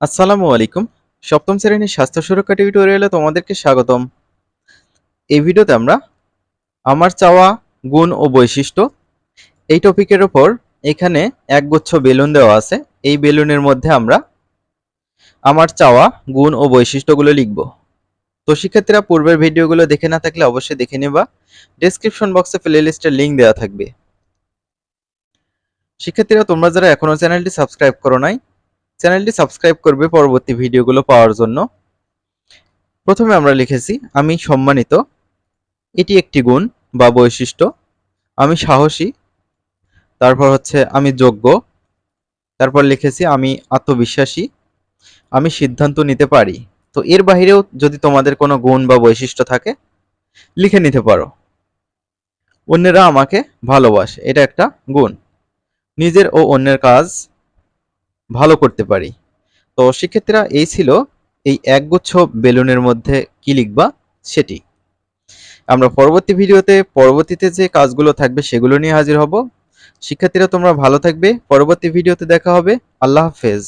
আসসালামু আলাইকুম। সপ্তম শ্রেণির স্বাস্থ্য সুরক্ষা টিউটোরিয়ালে তোমাদেরকে স্বাগতম। এই ভিডিওতে আমরা আমার চাওয়া, গুণ ও বৈশিষ্ট্য এই টপিকের ওপর এখানে একগুচ্ছ বেলুন দেওয়া আছে। এই বেলুনের মধ্যে আমরা আমার চাওয়া, গুণ ও বৈশিষ্ট্যগুলো লিখব। তো শিক্ষার্থীরা পূর্বের ভিডিওগুলো দেখে না থাকলে অবশ্যই দেখে নেবা। ডেসক্রিপশন বক্সে প্লেলিস্টের লিংক দেওয়া থাকবে। শিক্ষার্থীরা তোমরা যারা এখনও চ্যানেলটি সাবস্ক্রাইব করো নাই চ্যানেলটি সাবস্ক্রাইব করবে পরবর্তী ভিডিওগুলো পাওয়ার জন্য। প্রথমে আমরা লিখেছি, আমি সম্মানিত, এটি একটি গুণ বা বৈশিষ্ট্য, আমি সাহসী, তারপর হচ্ছে আমি যোগ্য, তারপর লিখেছি, আমি আত্মবিশ্বাসী, আমি সিদ্ধান্ত নিতে পারি। তো এর বাইরেও যদি তোমাদের কোনো গুণ বা বৈশিষ্ট্য থাকে, লিখে নিতে পারো। অন্যেরা আমাকে ভালোবাসে, এটা একটা গুণ। নিজের ও অন্যের কাজ ভালো করতে পারি। তো শিক্ষার্থীরা এই ছিল এই একগুচ্ছ বেলুনের মধ্যে কি লিখবা? সেটি। আমরা পরবর্তী ভিডিওতে পরবর্তীতে যে কাজগুলো থাকবে সেগুলো নিয়ে হাজির হব। শিক্ষার্থীরা তোমরা ভালো থাকবে। পরবর্তী ভিডিওতে দেখা হবে। আল্লাহ হাফেজ।